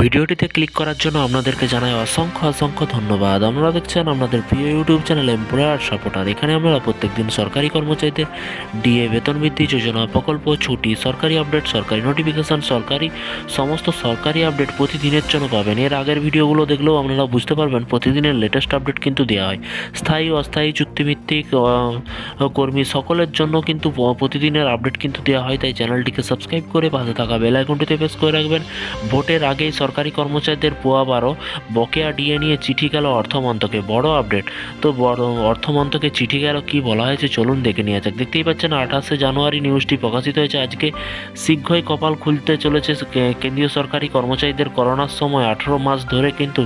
ভিডিওটিতে ক্লিক করার জন্য আপনাদেরকে জানাই অসংখ্য অসংখ্য ধন্যবাদ। আপনারা দেখছেন আপনাদের প্রিয় ইউটিউব চ্যানেল এমপ্লয়ার সাপোর্টার। এখানে আমরা প্রত্যেকদিন সরকারি কর্মচারীদের ডিএ বেতন বৃদ্ধি, যোজনা প্রকল্প, ছুটি, সরকারি আপডেট, সরকারি নোটিফিকেশন, সরকারি সমস্ত সরকারি আপডেট প্রতিদিনের জন্য পাবেন। এর আগের ভিডিওগুলো দেখলেও আপনারা বুঝতে পারবেন, প্রতিদিনের লেটেস্ট আপডেট কিন্তু দেওয়া হয়। স্থায়ী, অস্থায়ী, চুক্তিভিত্তিক কর্মী সকলের জন্য কিন্তু প্রতিদিনের আপডেট কিন্তু দেওয়া হয়। তাই চ্যানেলটিকে সাবস্ক্রাইব করে পাশে থাকা বেল আইকনটিতে প্রেস করে রাখবেন। ভোটের আগেই সরকারি কর্মচারীদের পোয়া বারো, বকেয়া ডিএ নিয়ে চিঠি গেল অর্থমন্ত্রকে বড় আপডেট। তো বড় অর্থমন্ত্রকে চিঠি গেল কি বলা হয়েছে চলুন দেখে নিয়ে যাক। দেখতেই পাচ্ছেন আঠাশে জানুয়ারি নিউজটি প্রকাশিত হয়েছে। আজকে শীঘ্রই কপাল খুলতে চলেছে কেন্দ্রীয় সরকারি কর্মচারীদের করোনার সময়। আঠেরো মাস ধরে কিন্তু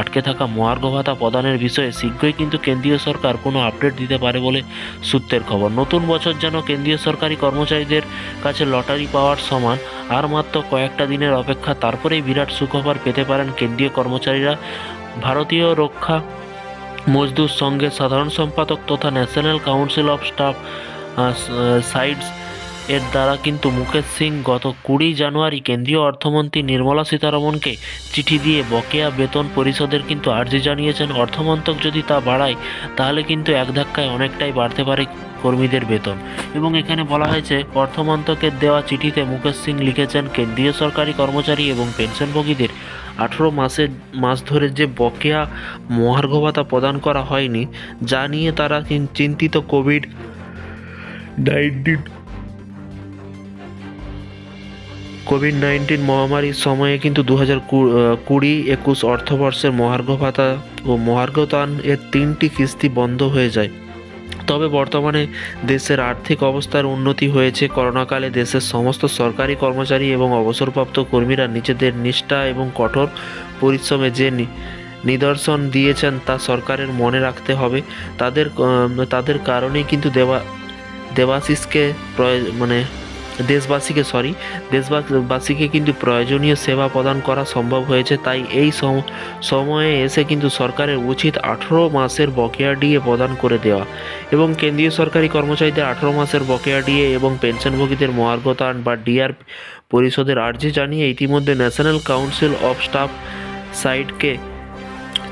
আটকে থাকা মহার্ঘ ভাতা প্রদানের বিষয়ে শীঘ্রই কিন্তু কেন্দ্রীয় সরকার কোনো আপডেট দিতে পারে বলে সূত্রের খবর। নতুন বছর যেন কেন্দ্রীয় সরকারি কর্মচারীদের কাছে লটারি পাওয়ার সমান, আর মাত্র কয়েকটা দিনের অপেক্ষা, তারপরেই বিরাট সুখবর পেতে পারেন কেন্দ্রীয় কর্মচারীরা। ভারতীয় রক্ষা মজদুর সঙ্গে সাধারণ সম্পাদক তথা national council of staff sides এর দ্বারা কিন্তু মুকেশ সিং গত কুড়ি জানুয়ারি কেন্দ্রীয় অর্থমন্ত্রী নির্মলা সীতারমনকে চিঠি দিয়ে বকেয়া বেতন পরিষদের কিন্তু আর্জি জানিয়েছেন। অর্থমন্ত্রক যদি তা বাড়ায়, তাহলে কিন্তু এক ধাক্কায় অনেকটাই বাড়তে পারে কর্মীদের বেতন। এবং এখানে বলা হয়েছে, অর্থমন্ত্রকের দেওয়া চিঠিতে মুকেশ সিং লিখেছেন, কেন্দ্রীয় সরকারি কর্মচারী এবং পেনশনভোগীদের আঠেরো মাসের, মাস ধরে যে বকেয়া মহার্ঘ ভাতা প্রদান করা হয়নি, যা নিয়ে তারা চিন- চিন্তিত কোভিড নাইন্টিন কোভিড নাইন্টিন মহামারীর সময়ে কিন্তু দু হাজার কুড়ি, একুশ অর্থবর্ষের মহার্ঘ ভাতা ও মহার্ঘতান এর তিনটি কিস্তি বন্ধ হয়ে যায়। তবে বর্তমানে দেশের আর্থিক অবস্থার উন্নতি হয়েছে। করোনাকালে দেশের সমস্ত সরকারি কর্মচারী এবং অবসরপ্রাপ্ত কর্মীরা নিজেদের নিষ্ঠা এবং কঠোর পরিশ্রমে যে নিদর্শন দিয়েছেন তা সরকারের মনে রাখতে হবে। তাদের তাদের কারণেই কিন্তু দেবা দেবাশিসকে প্রয়- মানে দেশবাসীকে সরি দেশবাসীকে কিন্তু প্রয়োজনীয় সেবা প্রদান করা সম্ভব হয়েছে। তাই এই সম- সময়ে এসে কিন্তু সরকারের উচিত আঠেরো মাসের বকেয়া ডিএ প্রদান করে দেওয়া এবং কেন্দ্রীয় সরকারি কর্মচারীদের আঠেরো মাসের বকেয়া ডিএ এবং পেনশনভোগীদের মহার্ঘতান বা ডিআর পরিষদের আর্জি জানিয়ে ইতিমধ্যে ন্যাশনাল কাউন্সিল অফ স্টাফ সাইটকে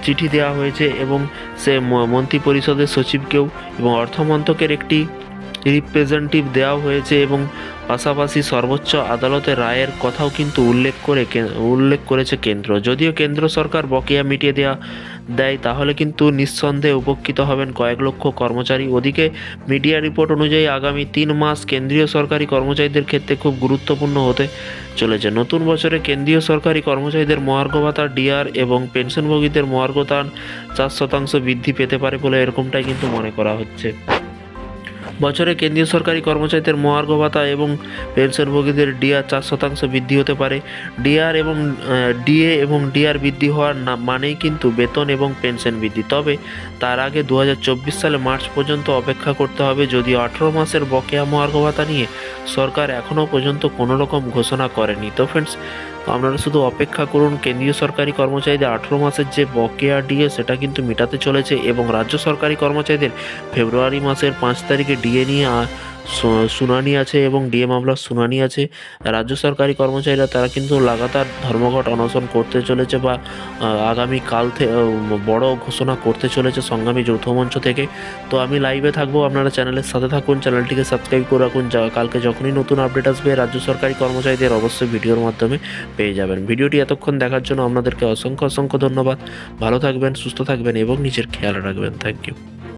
চিঠি দেওয়া হয়েছে এবং সে মন্ত্রী পরিষদের সচিবকেও এবং অর্থমন্ত্রকের একটি রিপ্রেজেন্টেটিভ দেওয়া হয়েছে এবং পাশাপাশি সর্বোচ্চ আদালতের রায়ের কথাও কিন্তু উল্লেখ করে উল্লেখ করেছে কেন্দ্র। যদিও কেন্দ্র সরকার বকেয়া মিটিয়ে দেওয়া দেয়, তাহলে কিন্তু নিঃসন্দেহে উপকৃত হবেন কয়েক লক্ষ কর্মচারী। ওদিকে মিডিয়া রিপোর্ট অনুযায়ী আগামী তিন মাস কেন্দ্রীয় সরকারি কর্মচারীদের ক্ষেত্রে খুব গুরুত্বপূর্ণ হতে চলেছে। নতুন বছরে কেন্দ্রীয় সরকারি কর্মচারীদের মহার্ঘ ভাতা, ডিআর এবং পেনশনভোগীদের মহার্ঘতান চার শতাংশ বৃদ্ধি পেতে পারে বলে এরকমটাই কিন্তু মনে করা হচ্ছে। বছরে কেন্দ্রীয় সরকারি কর্মচারীদের মহার্ঘ ভাতা এবং পেনশনভোগীদের ডিআর চার শতাংশ বৃদ্ধি হতে পারে। ডিআর এবং ডিএ এবং ডিআর বৃদ্ধি হওয়ার না, মানেই কিন্তু বেতন এবং পেনশন বৃদ্ধি। তবে তার আগে দু হাজার চব্বিশ সালে মার্চ পর্যন্ত অপেক্ষা করতে হবে, যদি আঠেরো মাসের বকেয়া মহার্ঘ ভাতা নিয়ে সরকার এখনও পর্যন্ত কোনো রকম ঘোষণা করেনি। তো ফ্রেন্ডস আপনারা শুধু অপেক্ষা করুন, কেন্দ্রীয় সরকারি কর্মচারীদের আঠেরো মাসের যে বকেয়া ডিএ, সেটা কিন্তু মেটাতে চলেছে এবং রাজ্য সরকারি কর্মচারীদের ফেব্রুয়ারি মাসের পাঁচ তারিখে ডিএ নিয়ে শুনানি আছে এবং ডিএ মামলার শুনানি আছে। রাজ্য সরকারি কর্মচারীরা, তারা কিন্তু লাগাতার ধর্মঘট অনশন করতে চলেছে বা আগামী কাল থেকে বড় ঘোষণা করতে চলেছে সংগ্রামী যৌথ মঞ্চ থেকে। তো আমি লাইভে থাকব, আপনারা চ্যানেলের সাথে থাকুন চ্যানেলটিকে সাবস্ক্রাইব করে রাখুন। কালকে যখনই নতুন আপডেট আসবে, রাজ্য সরকারি কর্মচারীদের অবশ্যই ভিডিওর মাধ্যমে পেয়ে যাবেন। ভিডিওটি এতক্ষণ দেখার জন্য আপনাদেরকে অসংখ্য অসংখ্য ধন্যবাদ। ভালো থাকবেন, সুস্থ থাকবেন এবং নিজের খেয়াল রাখবেন। Thank you